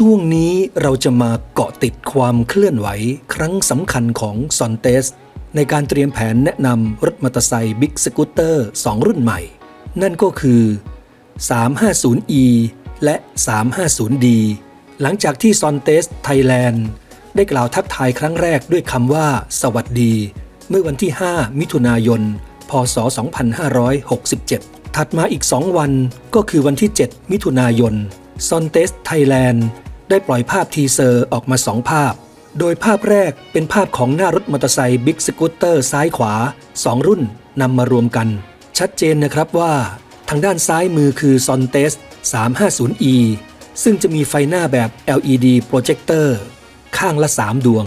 ช่วงนี้เราจะมาเกาะติดความเคลื่อนไหว ครั้งสำคัญของซอนเตส ในการเตรียมแผนแนะนำรถมอเตอร์ไซค์บิ๊กสกูตเตอร์ 2 รุ่นใหม่ นั่นก็คือ 350e และ 350d หลังจากที่ซอนเตสไทยแลนด์ได้กล่าวทักทายครั้งแรกด้วยคำว่า สวัสดี เมื่อวันที่ 5 มิถุนายน พศ 2567 ถัดมาอีก 2 วันก็คือวันที่ 7 มิถุนายนซอนเตสไทยแลนด์ ได้ปล่อยภาพทีเซอร์ออกมา2ภาพ โดยภาพแรกเป็นภาพของหน้ารถมอเตอร์ไซค์บิ๊กสกูตเตอร์ซ้ายขวา 2 รุ่นนำมารวมกัน ชัดเจนนะครับว่า ทางด้านซ้ายมือคือ s o n t e s 350e ซึ่งจะมีไฟหน้าแบบ LED โปรเจคเตอร์ข้างละ 3 ดวง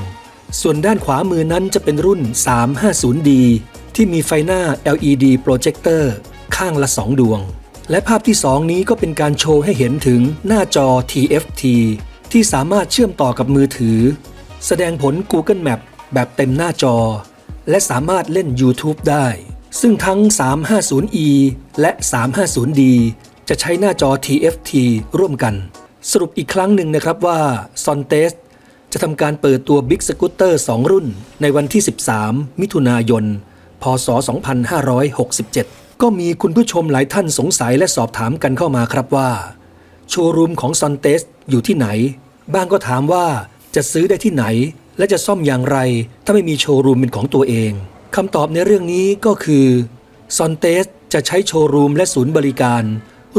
ส่วนด้านขวามือนั้นจะเป็นรุ่น 350d ที่มีไฟหน้า LED โปรเจคเตอร์ข้างละ 2 ดวง และภาพที่ 2 นี้ก็เป็นการโชว์ให้เห็นถึงหน้าจอ TFT ที่สามารถเชื่อมต่อกับมือถือ แสดงผล Google Map แบบเต็มหน้าจอ และสามารถเล่น YouTube ได้ ซึ่งทั้ง 350e และ 350d จะใช้หน้าจอ TFT ร่วมกัน สรุปอีกครั้งหนึ่งนะครับว่า s o n t e s จะทำการเปิดตัว Big Scooter 2 รุ่น ในวันที่ 13 มิถุนายน พศ 2567 ก็มีคุณผู้ชมหลายท่านสงสัยและสอบถามกันเข้ามาครับว่า โชว์รูมของ s o n t e s อยู่ที่ไหน บ้างก็ถามว่าจะซื้อได้ที่ไหน และจะซ่อมอย่างไร ถ้าไม่มีโชว์รูมเป็นของตัวเองคำตอบในเรื่องนี้ก็คือ s o n t e s จะใช้โชว์รูมและศูนย์บริการ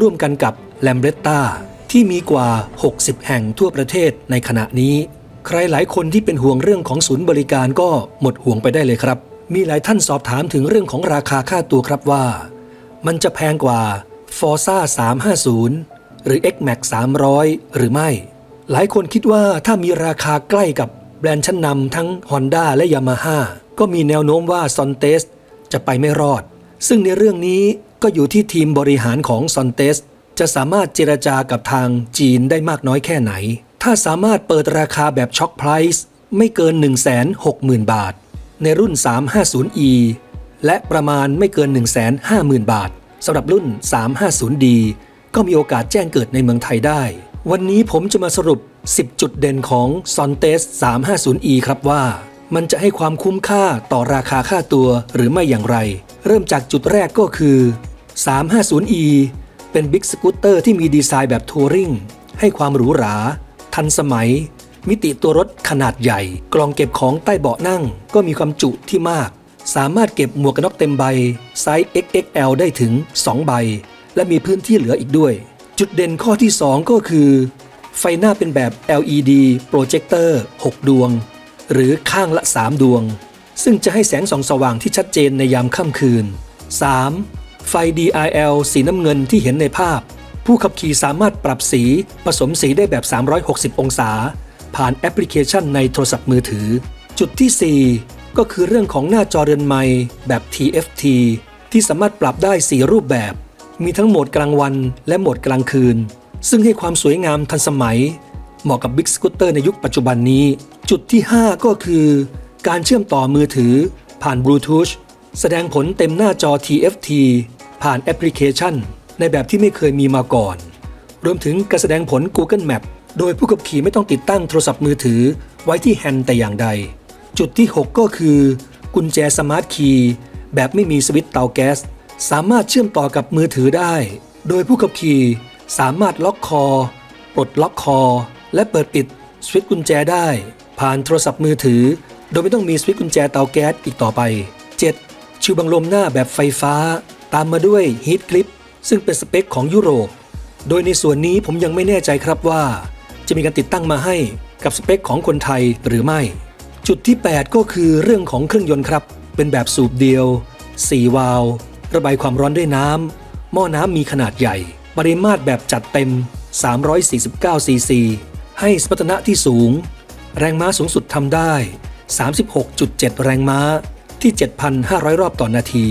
ร่วมกันกับ l a m b r e t t a ที่มีกว่า 60 แห่งทั่วประเทศในขณะนี้ ใครหลายคนที่เป็นห่วงเรื่องของศูนย์บริการก็หมดห่วงไปได้เลยครับ มีหลายท่านสอบถามถึงเรื่องของราคาค่าตัวครับว่า มันจะแพงกว่า Forza 350 หรือ X-Max 300 หรือไม่ หลายคนคิดว่าถ้ามีราคาใกล้กับแบรนด์ชั้นนำทั้ง Honda และ Yamaha ก็มีแนวโน้มว่า s o n t e s จะไปไม่รอด ซึ่งในเรื่องนี้ก็อยู่ที่ทีมบริหารของ s o n t e s จะสามารถเจรจากับทางจีนได้มากน้อยแค่ไหน ถ้าสามารถเปิดราคาแบบช็อคไพรส์ไม่เกิน 160,000 บาท ในรุ่น 350e และประมาณไม่เกิน 150,000 บาทสำหรับรุ่น 350d ก็มีโอกาสแจ้งเกิดในเมืองไทยได้ วันนี้ผมจะมาสรุป 10 จุดเด่นของ s o n t e s 350e ครับว่า มันจะให้ความคุ้มค่าต่อราคาค่าตัวหรือไม่อย่างไร เริ่มจากจุดแรกก็คือ 350e เป็นบิ๊กสกูตเตอร์ที่มีดีไซน์แบบทัวริงให้ความหรูหรา ทันสมัย มิติตัวรถขนาดใหญ่ กล่องเก็บของใต้เบาะนั่ง ก็มีความจุที่มาก สามารถเก็บหมวกกันน็อกเต็มใบ ไซส์ XXL ได้ถึง 2 ใบ และมีพื้นที่เหลืออีกด้วย จุดเด่นข้อที่ 2 ก็คือ ไฟหน้าเป็นแบบ LED โปรเจคเตอร์ 6 ดวง หรือข้างละ 3 ดวง ซึ่งจะให้แสงส่องสว่างที่ชัดเจนในยามค่ำคืน 3. ไฟ DRL สีน้ำเงินที่เห็นในภาพ ผู้ขับขี่สามารถปรับสีผสมสีได้แบบ 360 องศา ผ่านแอปพลิเคชันในโทรศัพท์มือถือ จุดที่ 4 ก็คือเรื่องของหน้าจอเรือนไม้แบบ TFT ที่สามารถปรับได้ 4 รูปแบบ มีทั้งโหมดกลางวันและโหมดกลางคืน ซึ่งให้ความสวยงามทันสมัย เหมาะกับบิ๊กสกูตเตอร์ในยุคปัจจุบันนี้ จุดที่ 5 ก็คือ การเชื่อมต่อมือถือ ผ่านบลูทูธแสดงผลเต็มหน้าจอ TFT ผ่านแอปพลิเคชัน ในแบบที่ไม่เคยมีมาก่อน รวมถึงการแสดงผล Google Map โดยผู้ขับขี่ไม่ต้องติดตั้งโทรศัพท์มือถือไว้ที่แฮนด์แต่อย่างใด จุดที่ 6 ก็คือ กุญแจสมาร์ทคีย์แบบไม่มีสวิตช์เตาแก๊ส สามารถเชื่อมต่อกับมือถือได้ โดยผู้ขับขี่สามารถล็อกคอ ปลดล็อกคอ และเปิดปิดสวิตช์กุญแจได้ ผ่านโทรศัพท์มือถือ โดยไม่ต้องมีสวิตช์กุญแจเตาแก๊สอีกต่อไป 7. ชิวบังลมหน้าแบบไฟฟ้า ตามมาด้วยฮีทคลิปซึ่งเป็นสเปคของยุโรป โดยในส่วนนี้ผมยังไม่แน่ใจครับว่า จะมีการติดตั้งมาให้กับสเปคของคนไทยหรือไม่ จุดที่ 8 ก็คือเรื่องของเครื่องยนต์ครับ เป็นแบบสูบเดียว 4 วาล์ว ระบายความร้อนด้วยน้ำหม้อน้ำมีขนาดใหญ่ ปริมาตรแบบจัดเต็ม 349 ซีซี ให้สมรรถนะที่สูง แรงม้าสูงสุดทำได้ 36.7 แรงม้าที่ 7,500 รอบต่อนาที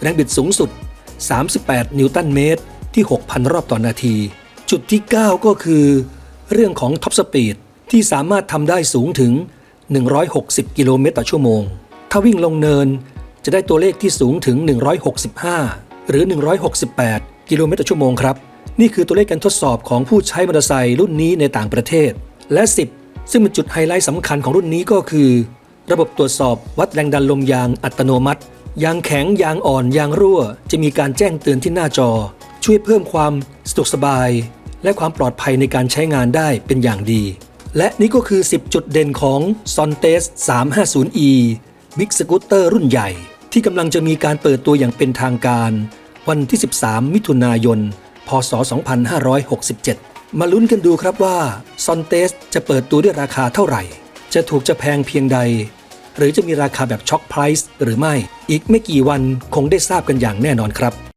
แรงบิดสูงสุด 38 นิวตันเมตรที่ 6,000 รอบต่อนาที จุดที่ 9 ก็คือ เรื่องของท็อปสปีดที่สามารถทำได้สูงถึง 160 กิโลเมตรต่อชั่วโมง ถ้าวิ่งลงเนิน จะได้ตัวเลขที่สูงถึง 165 หรือ 168 กิโลเมตรต่อชั่วโมงครับ นี่คือตัวเลขการทดสอบของผู้ใช้มอเตอร์ไซค์รุ่นนี้ในต่างประเทศ และ 10 ซึ่งเป็นจุดไฮไลท์สำคัญของรุ่นนี้ก็คือ ระบบตรวจสอบวัดแรงดันลมยางอัตโนมัติ ยางแข็งยางอ่อนยางรั่ว จะมีการแจ้งเตือนที่หน้าจอ ช่วยเพิ่มความสะดวกสบาย และความปลอดภัยในการใช้งานได้เป็นอย่างดี และนี่ก็คือ 10 จุดเด่นของ s o n t e s 350e Big Scooter รุ่นใหญ่ ที่กำลังจะมีการเปิดตัวอย่างเป็นทางการ วันที่ 13 มิถุนายน พศ 2567 มาลุ้นกันดูครับว่าซอนเตสจะเปิดตัวด้วยราคาเท่าไหร่ จะถูกจะแพงเพียงใด หรือจะมีราคาแบบช็อคไพรส์หรือไม่ อีกไม่กี่วันคงได้ทราบกันอย่างแน่นอนครับ